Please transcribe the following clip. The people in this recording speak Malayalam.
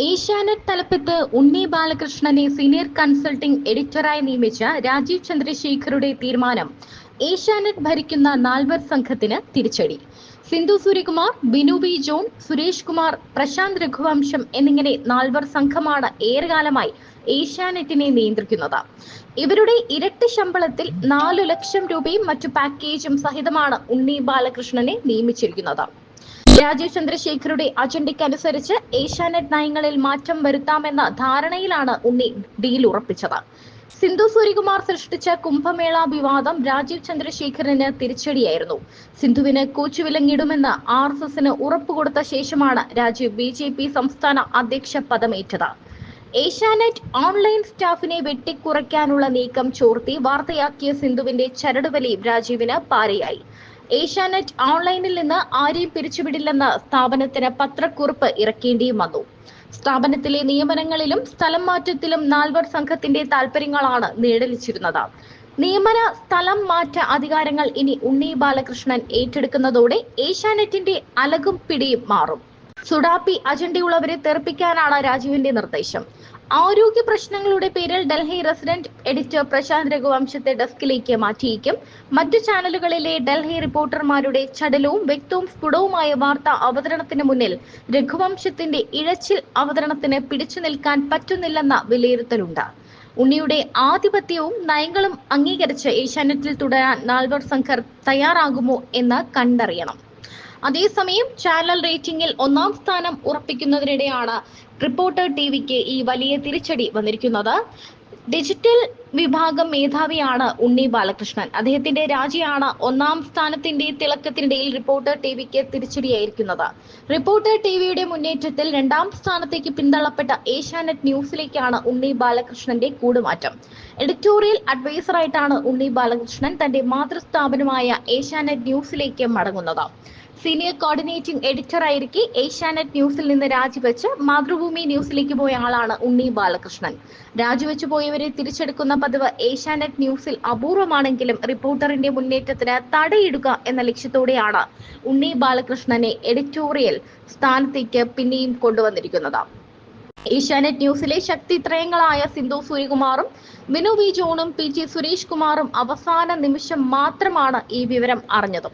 ഏഷ്യാനെറ്റ് തലപ്പത്ത് ഉണ്ണി ബാലകൃഷ്ണനെ സീനിയർ കൺസൾട്ടിംഗ് എഡിറ്ററായി നിയമിച്ച രാജീവ് ചന്ദ്രശേഖറുടെ തീരുമാനം ഏഷ്യാനെറ്റ് ഭരിക്കുന്ന നാൽവർ സംഘത്തിന് തിരിച്ചടി. സിന്ധു സൂര്യകുമാർ ബിനു ബി ജോൺ സുരേഷ് കുമാർ പ്രശാന്ത് രഘുവംശം എന്നിങ്ങനെ നാൽവർ സംഘമാണ് ഏറെകാലമായി ഏഷ്യാനെറ്റിനെ നിയന്ത്രിക്കുന്നത്. ഇവരുടെ ഇരട്ടി ശമ്പളത്തിൽ നാലു ലക്ഷം രൂപയും മറ്റു പാക്കേജും സഹിതമാണ് ഉണ്ണി ബാലകൃഷ്ണനെ നിയമിച്ചിരിക്കുന്നത്. രാജീവ് ചന്ദ്രശേഖരുടെ അജണ്ടയ്ക്കനുസരിച്ച് ഏഷ്യാനെറ്റ് നയങ്ങളിൽ മാറ്റം വരുത്താമെന്ന ധാരണയിലാണ് ഉണ്ണി ഡീൽ ഉറപ്പിച്ചത്. സിന്ധു സൂര്യകുമാർ സൃഷ്ടിച്ച കുംഭമേള വിവാദം രാജീവ് ചന്ദ്രശേഖരന് തിരിച്ചടിയായിരുന്നു. സിന്ധുവിന് കോച്ചുവിലങ്ങിടുമെന്ന് ആർ എസ് എസിന് ഉറപ്പുകൊടുത്ത ശേഷമാണ് രാജീവ് ബി ജെ പി സംസ്ഥാന അധ്യക്ഷ പദമേറ്റത്. ഏഷ്യാനെറ്റ് ഓൺലൈൻ സ്റ്റാഫിനെ വെട്ടിക്കുറയ്ക്കാനുള്ള നീക്കം ചോർത്തി വാർത്തയാക്കിയ സിന്ധുവിന്റെ ചരടുവലി രാജീവിന് പാരയായി. ഏഷ്യാനെറ്റ് ഓൺലൈനിൽ നിന്ന് ആരെയും പിരിച്ചുവിടില്ലെന്ന് സ്ഥാപനത്തിന് പത്രക്കുറിപ്പ് ഇറക്കേണ്ടിയും വന്നു. സ്ഥാപനത്തിലെ നിയമനങ്ങളിലും സ്ഥലം മാറ്റത്തിലും നാൽവർ സംഘത്തിന്റെ താൽപര്യങ്ങളാണ് നിഴലിച്ചിരുന്നത്. നിയമന സ്ഥലം മാറ്റ അധികാരങ്ങൾ ഇനി ഉണ്ണി ബാലകൃഷ്ണൻ ഏറ്റെടുക്കുന്നതോടെ ഏഷ്യാനെറ്റിന്റെ അലകും പിടിയും മാറും. സുഡാപ്പി അജണ്ടയുള്ളവരെ തെറിപ്പിക്കാനാണ് രാജീവിന്റെ നിർദ്ദേശം. ആരോഗ്യ പ്രശ്നങ്ങളുടെ പേരിൽ ഡൽഹി റെസിഡന്റ് എഡിറ്റർ പ്രശാന്ത് രഘുവംശത്തെ ഡെസ്കിലേക്ക് മാറ്റിയേക്കും. മറ്റു ചാനലുകളിലെ ഡൽഹി റിപ്പോർട്ടർമാരുടെ ചടലവും വ്യക്തവും സ്ഫുടവുമായ വാർത്ത അവതരണത്തിന് മുന്നിൽ രഘുവംശത്തിന്റെ ഇഴച്ചിൽ അവതരണത്തിന് പിടിച്ചു നിൽക്കാൻ പറ്റുന്നില്ലെന്ന വിലയിരുത്തലുണ്ട്. ഉണ്ണിയുടെ ആധിപത്യവും നയങ്ങളും അംഗീകരിച്ച് ഏഷ്യാനെറ്റിൽ തുടരാൻ നാൽവർ സംഘർ തയ്യാറാകുമോ എന്ന് കണ്ടറിയണം. അതേസമയം ചാനൽ റേറ്റിംഗിൽ ഒന്നാം സ്ഥാനം ഉറപ്പിക്കുന്നതിനിടെയാണ് റിപ്പോർട്ടർ ടി വിക്ക് ഈ വലിയ തിരിച്ചടി വന്നിരിക്കുന്നത്. ഡിജിറ്റൽ വിഭാഗം മേധാവിയാണ് ഉണ്ണി ബാലകൃഷ്ണൻ. അദ്ദേഹത്തിന്റെ രാജിയാണ് ഒന്നാം സ്ഥാനത്തിന്റെ തിളക്കത്തിനിടയിൽ റിപ്പോർട്ടർ ടി വിക്ക് തിരിച്ചടിയായിരിക്കുന്നത്. റിപ്പോർട്ടർ ടി വിയുടെ മുന്നേറ്റത്തിൽ രണ്ടാം സ്ഥാനത്തേക്ക് പിന്തള്ളപ്പെട്ട ഏഷ്യാനെറ്റ് ന്യൂസിലേക്കാണ് ഉണ്ണി ബാലകൃഷ്ണന്റെ കൂടുമാറ്റം. എഡിറ്റോറിയൽ അഡ്വൈസറായിട്ടാണ് ഉണ്ണി ബാലകൃഷ്ണൻ തന്റെ മാതൃസ്ഥാപനമായ ഏഷ്യാനെറ്റ് ന്യൂസിലേക്ക് മടങ്ങുന്നത്. സീനിയർ കോർഡിനേറ്റിംഗ് എഡിറ്റർ ആയിരിക്കെ ഏഷ്യാനെറ്റ് ന്യൂസിൽ നിന്ന് രാജിവെച്ച് മാതൃഭൂമി ന്യൂസിലേക്ക് പോയ ആളാണ് ഉണ്ണി ബാലകൃഷ്ണൻ. രാജിവെച്ചു പോയവരെ തിരിച്ചെടുക്കുന്ന പതിവ് ഏഷ്യാനെറ്റ് ന്യൂസിൽ അപൂർവമാണെങ്കിലും റിപ്പോർട്ടറിന്റെ മുന്നേറ്റത്തിന് തടയിടുക എന്ന ലക്ഷ്യത്തോടെയാണ് ഉണ്ണി ബാലകൃഷ്ണനെ എഡിറ്റോറിയൽ സ്ഥാനത്തേക്ക് പിന്നെയും കൊണ്ടുവന്നിരിക്കുന്നത്. ഏഷ്യാനെറ്റ് ന്യൂസിലെ ശക്തി ത്രയങ്ങളായ സിന്ധു സൂര്യകുമാറും വിനു വി ജോണും പി ജി സുരേഷ് കുമാറും അവസാന നിമിഷം മാത്രമാണ് ഈ വിവരം അറിഞ്ഞത്.